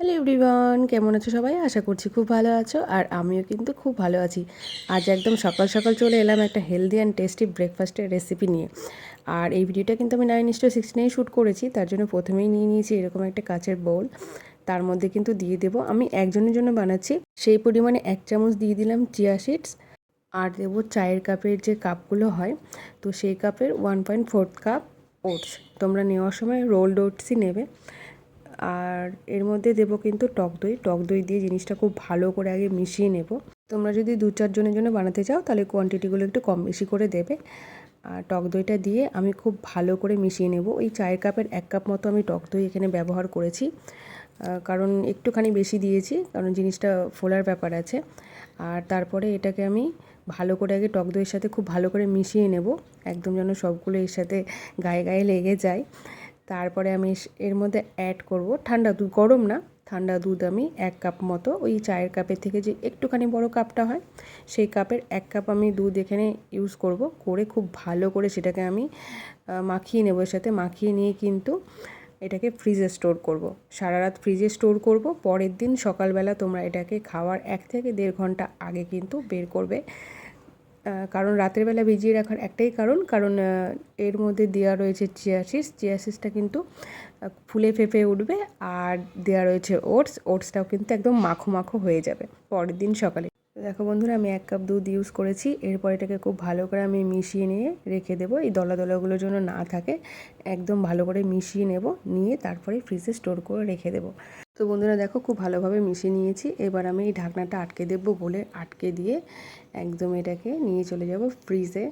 Hello everyone, কেমন আছো সবাই? আশা করছি খুব ভালো আছো আর আমিও কিন্তু খুব ভালো আছি। আজ একদম সকাল সকাল চলে এলাম একটা হেলদি অ্যান্ড টেস্টি ব্রেকফাস্টের রেসিপি নিয়ে। আর এই ভিডিওটা কিন্তু আমি নাইন ইস্টো সিক্সটিনেই শ্যুট করেছি, তার জন্য প্রথমেই নিয়ে নিয়েছি এরকম একটা কাচের বোল তার মধ্যে কিন্তু দিয়ে দেবো, আমি একজনের জন্য বানাচ্ছি। সেই পরিমাণে এক চামচ দিয়ে দিলাম চিয়া সিডস আর দেবো চায়ের কাপের যে কাপগুলো হয়, তো সেই কাপের one point fourth cup oats তোমরা নেওয়ার সময় রোল্ড ওটসই নেবে। আর এর মধ্যে দেবো কিন্তু টক দই। টক দই দিয়ে জিনিসটা খুব ভালো করে আগে মিশিয়ে নেব। তোমরা যদি দু চারজনের জন্য বানাতে চাও, তাহলে কোয়ান্টিটিগুলো একটু কম বেশি করে দেবে। আর টক দইটা দিয়ে আমি খুব ভালো করে মিশিয়ে নেব। ওই চায়ের কাপের এক কাপ মতো আমি টক দই এখানে ব্যবহার করেছি। কারণ একটুখানি বেশি দিয়েছি, কারণ জিনিসটা ফোলার ব্যাপার আছে। আর তারপরে এটাকে আমি ভালো করে আগে টক দইয়ের সাথে খুব ভালো করে মিশিয়ে নেব। একদম যেন সবগুলো এর সাথে গায়ে গায়ে লেগে যায়। তারপরে আমি এর মধ্যে অ্যাড করব ঠান্ডা দুধ, গরম না, ঠান্ডা দুধ আমি এক কাপ মতো, ওই চায়ের কাপের থেকে যে একটুখানি বড় কাপটা হয়, সেই কাপের এক কাপ আমি দুধ এখানে ইউজ করব করে খুব ভালো করে সেটাকে আমি মাখিয়ে নেব এর সাথে, মাখিয়ে নিয়ে কিন্তু এটাকে ফ্রিজে স্টোর করব। সারা রাত ফ্রিজে স্টোর করব, পরের দিন সকালবেলা তোমরা এটাকে খাওয়ার এক থেকে দেড় ঘণ্টা আগে কিন্তু বের করবে কারণ রাতের বেলা ভিজিয়ে রাখার একটাই কারণ কারণ এর মধ্যে দেওয়া রয়েছে চিয়াশিস চিয়াশিসটা কিন্তু ফুলে ফেঁপে উঠবে আর দেওয়া রয়েছে ওটস ওটসটাও কিন্তু একদম মাখো মাখো হয়ে যাবে। পরের দিন সকালে। দেখো বন্ধুরা, আমি এক কাপ দুধ ইউজ করেছি। এরপর এটাকে খুব ভালো করে আমি মিশিয়ে নিয়ে রেখে দেবো। এই দলা দলাগুলোর জন্য না থাকে, একদম ভালো করে মিশিয়ে নেব, নিয়ে তারপরে ফ্রিজে স্টোর করে রেখে দেবো। তো বন্ধুরা, দেখো খুব ভালোভাবে মিশিয়ে নিয়েছি। এবার আমি এই ঢাকনাটা আটকে দেবো বলে আটকে দিয়ে একদম এটাকে নিয়ে চলে যাব ফ্রিজে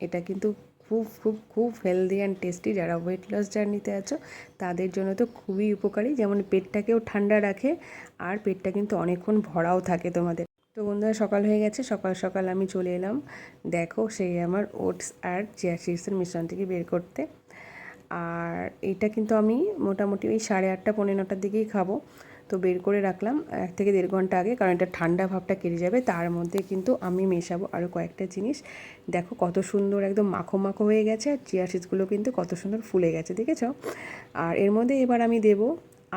এটা কিন্তু খুব খুব খুব হেলদি অ্যান্ড টেস্টি যারা ওয়েট লস জার্নিতে আছো, তাদের জন্য তো খুবই উপকারী। যেমন পেটটাকেও ঠান্ডা রাখে আর পেটটা কিন্তু অনেকক্ষণ ভরাও থাকে তোমাদের। তো বন্ধুরা, সকাল হয়ে গেছে, সকাল সকাল আমি চলে এলাম। দেখো সেই আমার ওটস আর চিয়া সিডসের মিশ্রণ থেকে বের করতে। আর এটা কিন্তু আমি মোটামুটি ওই সাড়ে আটটা পনেরো নটার দিকেই খাব। তো বের করে রাখলাম এক থেকে দেড় ঘণ্টা আগে, কারণ এটা ঠান্ডা ভাবটা কেটে যাবে। তার মধ্যে কিন্তু আমি মেশাবো আরও কয়েকটা জিনিস। দেখো কত সুন্দর একদম মাখো মাখো হয়ে গেছে, আর চিয়া সিডসগুলো কিন্তু কত সুন্দর ফুলে গেছে, দেখেছ? আর এর মধ্যে এবার আমি দেব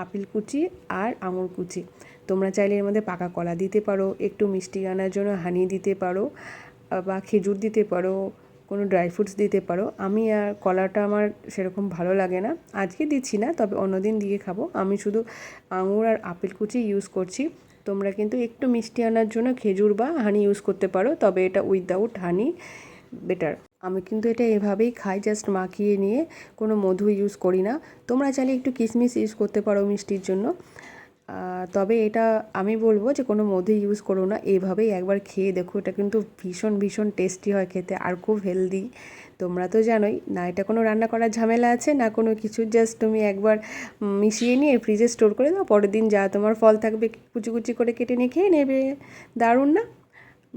আপেল কুচি আর আঙুর কুচি। তোমরা চাইলে এর মধ্যে পাকা কলা দিতে পারো, একটু মিষ্টি আনার জন্য হানি দিতে পারো বা খেজুর দিতে পারো কোনো ড্রাই ফ্রুটস দিতে পারো। আমি আর কলাটা আমার সেরকম ভালো লাগে না। আজকে দিচ্ছি না, তবে অন্যদিন দিয়ে খাব। আমি শুধু আঙুর আর আপেল কুচি ইউজ করছি। তোমরা কিন্তু একটু মিষ্টি আনার জন্য খেজুর বা হানি ইউজ করতে পারো, তবে এটা উইদাউট হানি বেটার আমি কিন্তু এটা এভাবেই খাই জাস্ট মাখিয়ে নিয়ে কোনো মধু ইউজ করি না। তোমরা চাইলে একটু কিশমিশ ইউজ করতে পারো মিষ্টির জন্য। তবে এটা আমি বলব যে কোনো মধু ইউজ করো না। এইভাবেই একবার খেয়ে দেখো, এটা কিন্তু ভীষণ ভীষণ টেস্টি হয় খেতে আর খুব হেলদি তোমরা তো জানোই, না এটা কোনো রান্না করার ঝামেলা আছে, না কোনো কিছু। জাস্ট তুমি একবার মিশিয়ে নিয়ে ফ্রিজে স্টোর করে দাও, পরের দিন যা তোমার ফল থাকবে কুচি কুচি করে কেটে নিয়ে খেয়ে নেবে। দারুণ না?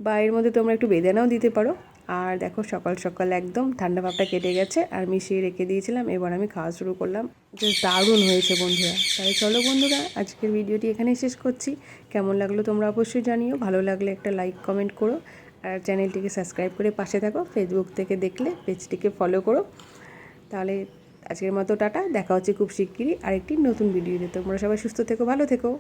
বা এর মধ্যে তোমরা একটু বেদানাও দিতে পারো। আর দেখো সকাল সকাল একদম ঠান্ডা ভাবটা কেটে গেছে আর মিশিয়ে রেখে দিয়েছিলাম, এবার আমি খাওয়া শুরু করলাম। যে দারুণ হয়েছে বন্ধুরা। তাই চলো বন্ধুরা, আজকের ভিডিওটি এখানেই শেষ করছি। কেমন লাগল তোমরা অবশ্যই জানিও। ভালো লাগলে একটা লাইক কমেন্ট করো। আর চ্যানেলটিকে সাবস্ক্রাইব করে পাশে থাকো। ফেসবুক থেকে দেখলে পেজটিকে ফলো করো। তাহলে আজকের মতো টাটা। দেখা হচ্ছে খুব শিগগিরই আরেকটি নতুন ভিডিওতে তোমরা সবাই সুস্থ থেকো, ভালো থেকো।